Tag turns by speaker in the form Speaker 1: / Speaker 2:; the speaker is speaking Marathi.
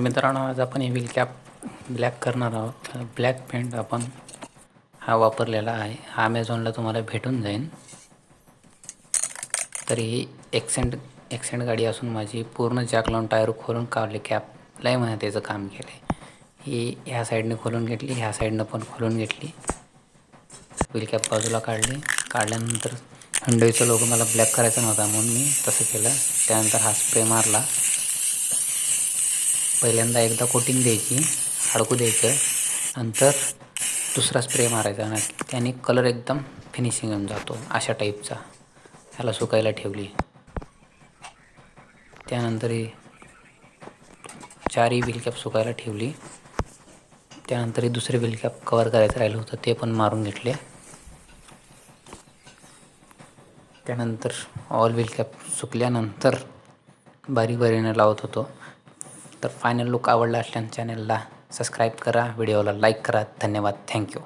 Speaker 1: मित्रांनो आज आपण हे व्हील कॅप ब्लॅक करणार आहोत. ब्लॅक पेंट आपण हा वापरलेला आहे. हा ॲमेझॉनला तुम्हाला भेटून जाईल. तरी ही एक्सेंट एक्सेंट गाडी असून माझी पूर्ण जॅक लावून टायर खोलून काढली. कॅप लय महिन्यात त्याचं काम केलं आहे ही ह्या साईडने खोलून घेतली ह्या साईडनं पण खोलून घेतली. व्हील कॅप बाजूला काढली. काढल्यानंतर हंडोईचं लोगो मला ब्लॅक करायचा नव्हता म्हणून मी तसं केलं. त्यानंतर हा स्प्रे मारला. पहिल्यांदा एकदा कोटिंग द्यायची हाडकू द्यायचं नंतर दुसरा स्प्रे मारायचा आणि त्याने कलर एकदम फिनिशिंग येऊन जातो अशा टाईपचा ह्याला सुकायला ठेवली. त्यानंतर ही चारही बिलकॅप सुकायला ठेवली. त्यानंतर ही दुसरे बिलकॅप कवर करायचं राहिलं होतं ते पण मारून घेतले. त्यानंतर ऑल बिलकॅप सुकल्यानंतर बारीक बारीनं लावत होतो. तर फायनल लुक आवडला असल्याने चॅनलला सबस्क्राईब करा व्हिडिओला लाईक करा. धन्यवाद. थँक्यू